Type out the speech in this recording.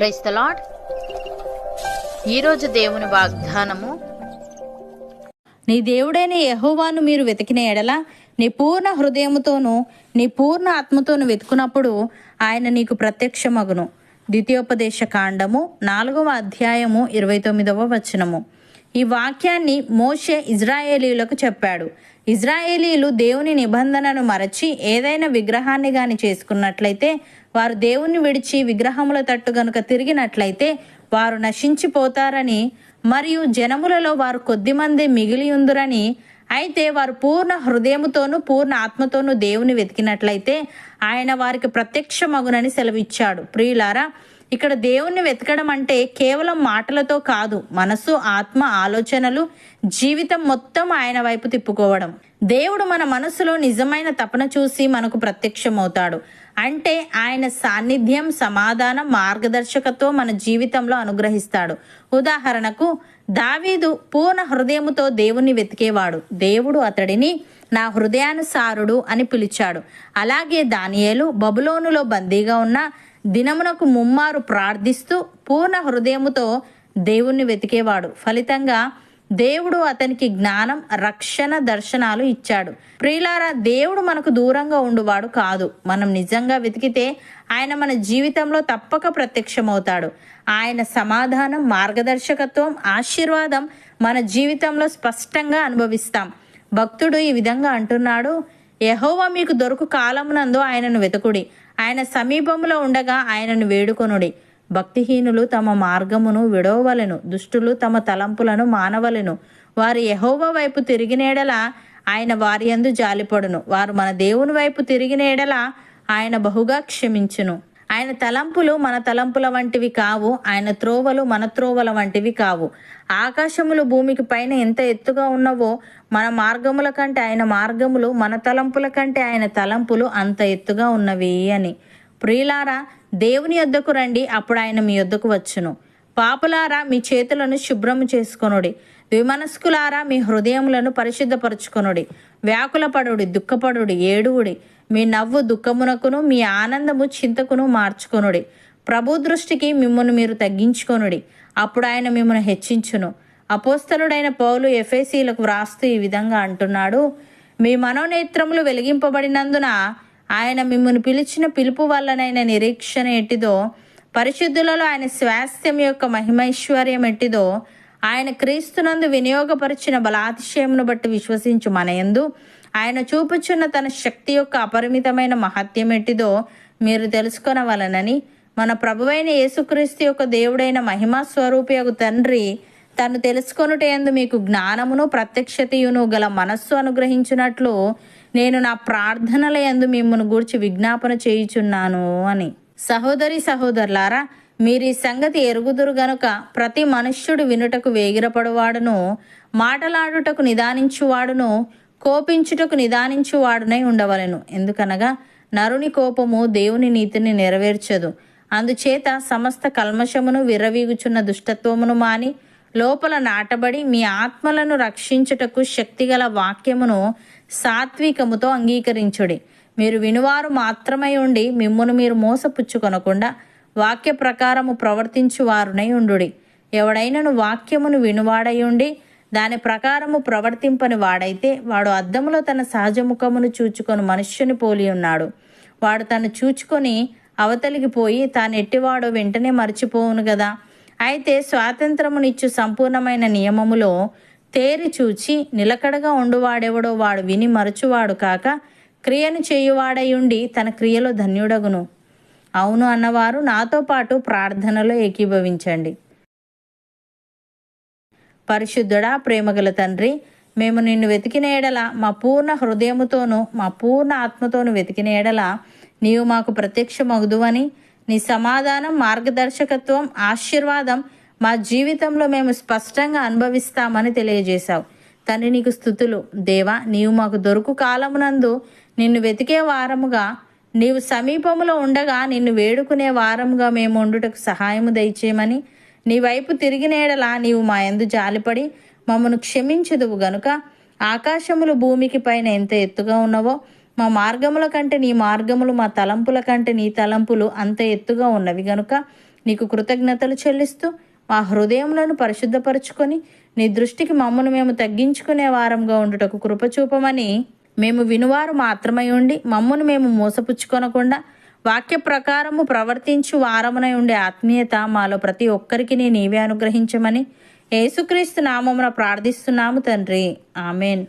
Price the lord ఈరోజు దేవుని వాగ్దానము. నీ దేవుడైన యెహోవాను మీరు వెతికిన ఎడల నీ పూర్ణ హృదయముతోనూ నీ పూర్ణ ఆత్మతోను వెతుకున్నప్పుడు ఆయన నీకు ప్రత్యక్షమగును. ద్వితీయోపదేశ కాండము నాలుగవ అధ్యాయము ఇరవై తొమ్మిదవ వచనము. ఈ వాక్యాన్ని మోషే ఇజ్రాయేలీలకు చెప్పాడు. ఇజ్రాయేలీలు దేవుని నిబంధనను మరచి ఏదైనా విగ్రహాన్ని గాని చేసుకున్నట్లయితే వారు దేవుణ్ణి విడిచి విగ్రహముల తట్టు గనుక తిరిగినట్లయితే వారు నశించిపోతారని మరియు జనములలో వారు కొద్దిమంది మిగిలి ఉందురని అయితే వారు పూర్ణ హృదయముతోనూ పూర్ణ ఆత్మతోనూ దేవుని వెతికినట్లయితే ఆయన వారికి ప్రత్యక్షమగునని సెలవిచ్చాడు. ప్రియులారా ఇక్కడ దేవుణ్ణి వెతకడం అంటే కేవలం మాటలతో కాదు మనసు ఆత్మ ఆలోచనలు జీవితం మొత్తం ఆయన వైపు తిప్పుకోవడం. దేవుడు మన మనసులో నిజమైన తపన చూసి మనకు ప్రత్యక్షమవుతాడు. అంటే ఆయన సాన్నిధ్యం సమాధానం మార్గదర్శకత్వం మన జీవితంలో అనుగ్రహిస్తాడు. ఉదాహరణకు దావీదు పూర్ణ హృదయముతో దేవుణ్ణి వెతికేవాడు. దేవుడు అతడిని నా హృదయానుసారుడు అని పిలిచాడు. అలాగే దానియేలు బబులోనులో బందీగా ఉన్న దినమునకు ముమ్మారు ప్రార్థిస్తూ పూర్ణ హృదయముతో దేవుణ్ణి వెతికేవాడు. ఫలితంగా దేవుడు అతనికి జ్ఞానం రక్షణ దర్శనాలు ఇచ్చాడు. ప్రియులారా దేవుడు మనకు దూరంగా ఉండువాడు కాదు. మనం నిజంగా వెతికితే ఆయన మన జీవితంలో తప్పక ప్రత్యక్షమవుతాడు. ఆయన సమాధానం మార్గదర్శకత్వం ఆశీర్వాదం మన జీవితంలో స్పష్టంగా అనుభవిస్తాం. భక్తుడు ఈ విధంగా అంటున్నాడు యహోవా మీకు దొరుకు కాలమునందు ఆయనను వెతుకుడి. ఆయన సమీపంలో ఉండగా ఆయనను వేడుకొనుడి. భక్తిహీనులు తమ మార్గమును విడవలెను దుష్టులు తమ తలంపులను మానవలెను. వారు యహోవ వైపు తిరిగినేడల ఆయన వారి యందు జాలిపడును. వారు మన దేవుని వైపు తిరిగినేడల ఆయన బహుగా క్షమించును. ఆయన తలంపులు మన తలంపుల వంటివి కావు ఆయన త్రోవలు మన త్రోవల వంటివి కావు. ఆకాశములు భూమికి పైన ఎంత ఎత్తుగా ఉన్నవో మన మార్గముల కంటే ఆయన మార్గములు మన తలంపుల కంటే ఆయన తలంపులు అంత ఎత్తుగా ఉన్నవి అని. ప్రియులారా దేవుని యొద్దకు రండి అప్పుడు ఆయన మీ యొద్దకు వచ్చును. పాపులారా మీ చేతులను శుభ్రము చేసుకొనుడి. విమనస్కులారా మీ హృదయములను పరిశుద్ధపరచుకొనుడి. వ్యాకులపడుడి దుఃఖపడుడి ఏడువుడి. మీ నవ్వు దుఃఖమునకును మీ ఆనందము చింతకును మార్చుకొనుడి. ప్రభు దృష్టికి మిమ్మల్ని మీరు తగ్గించుకొనుడి. అప్పుడు ఆయన మిమ్మల్ని హెచ్చించును. అపోస్తలుడైన పౌలు ఎఫ్ఎసీలకు వ్రాస్తూ ఈ విధంగా అంటున్నాడు మీ మనోనేత్రములు వెలిగింపబడినందున ఆయన మిమ్మల్ని పిలిచిన పిలుపు వల్లనైన నిరీక్షణ ఎట్టిదో పరిశుద్ధులలో ఆయన స్వాస్థ్యం యొక్క మహిమైశ్వర్యం ఎట్టిదో ఆయన క్రీస్తునందు వినియోగపరిచిన బలాతిశయమును బట్టి విశ్వసించు మనయందు ఆయన చూపుచున్న తన శక్తి యొక్క అపరిమితమైన మహత్యం ఎట్టిదో మీరు తెలుసుకొనవలనని మన ప్రభువైన యేసుక్రీస్తు యొక్క దేవుడైన మహిమా స్వరూపియకు తండ్రి తను తెలుసుకొనుటయందు మీకు జ్ఞానమును ప్రత్యక్షతయును గల మనస్సు అనుగ్రహించినట్లు నేను నా ప్రార్థనల యందు మిమ్మల్ని గూర్చి విజ్ఞాపన చేయుచున్నాను అని. సహోదరి సహోదరులారా మీరు ఈ సంగతి ఎరుగుదురు గనుక ప్రతి మనుష్యుడు వినుటకు వేగిరపడువాడును మాటలాడుటకు నిదానించువాడును కోపించుటకు నిదానించువాడునై ఉండవలెను. ఎందుకనగా నరుని కోపము దేవుని నీతిని నెరవేర్చదు. అందుచేత సమస్త కల్మషమును విర్రవీగుచున్న దుష్టత్వమును మాని లోపల నాటబడి మీ ఆత్మలను రక్షించుటకు శక్తిగల వాక్యమును సాత్వికముతో అంగీకరించుడి. మీరు వినువారు మాత్రమై ఉండి మిమ్మును మీరు మోసపుచ్చుకొనకుండా వాక్య ప్రకారము ప్రవర్తించు వారునై ఉండుడి. ఎవడైనను వాక్యమును వినువాడై ఉండి దాని ప్రకారము ప్రవర్తింపని వాడైతే వాడు అద్దములో తన సహజ ముఖమును చూచుకొని మనుష్యుని పోలి ఉన్నాడు. వాడు తను చూచుకొని అవతలికి పోయి తాను ఎట్టివాడో వెంటనే మర్చిపోవును కదా అయితే స్వాతంత్రమునిచ్చు సంపూర్ణమైన నియమములో తేరి చూచి నిలకడగా ఉండువాడెవడో వాడు విని మరచువాడు కాక క్రియను చేయువాడై ఉండి తన క్రియలో ధన్యుడగును. అవును అన్నవారు నాతో పాటు ప్రార్థనలో ఏకీభవించండి. పరిశుద్ధుడా ప్రేమగల తండ్రి మేము నిన్ను వెతికిన ఎడల మా పూర్ణ హృదయముతోనూ మా పూర్ణ ఆత్మతోనూ వెతికిన ఎడల నీవు మాకు ప్రత్యక్షమగుదువని నీ సమాధానం మార్గదర్శకత్వం ఆశీర్వాదం మా జీవితంలో మేము స్పష్టంగా అనుభవిస్తామని తెలియజేశావు. తండ్రి నీకు స్థుతులు. దేవా నీవు మాకు దొరుకు కాలమునందు నిన్ను వెతికే వారముగా నీవు సమీపములో ఉండగా నిన్ను వేడుకునే వారముగా మేము ఉండుటకు సహాయము దయచేయమని నీ వైపు తిరిగినేడలా నీవు మా యందు జాలిపడి మమ్మను క్షమించదువు గనుక. ఆకాశములు భూమికి పైన ఎంత ఎత్తుగా ఉన్నవో మా మార్గముల కంటే నీ మార్గములు మా తలంపుల కంటే నీ తలంపులు అంత ఎత్తుగా ఉన్నవి గనుక నీకు కృతజ్ఞతలు చెల్లిస్తూ మా హృదయములను పరిశుద్ధపరచుకొని నీ దృష్టికి మమ్మను మేము తగ్గించుకునే వారంగా ఉండుటకు కృపచూపమని మేము వినువారు మాత్రమై ఉండి మమ్మను మేము మోసపుచ్చుకొనకుండా వాక్య ప్రకారము ప్రవర్తించు వారమునై ఉండే ఆత్మీయత మాలో ప్రతి ఒక్కరికి నీవే అనుగ్రహించమని యేసుక్రీస్తు నామమున ప్రార్థిస్తున్నాము తండ్రి. ఆమెన్.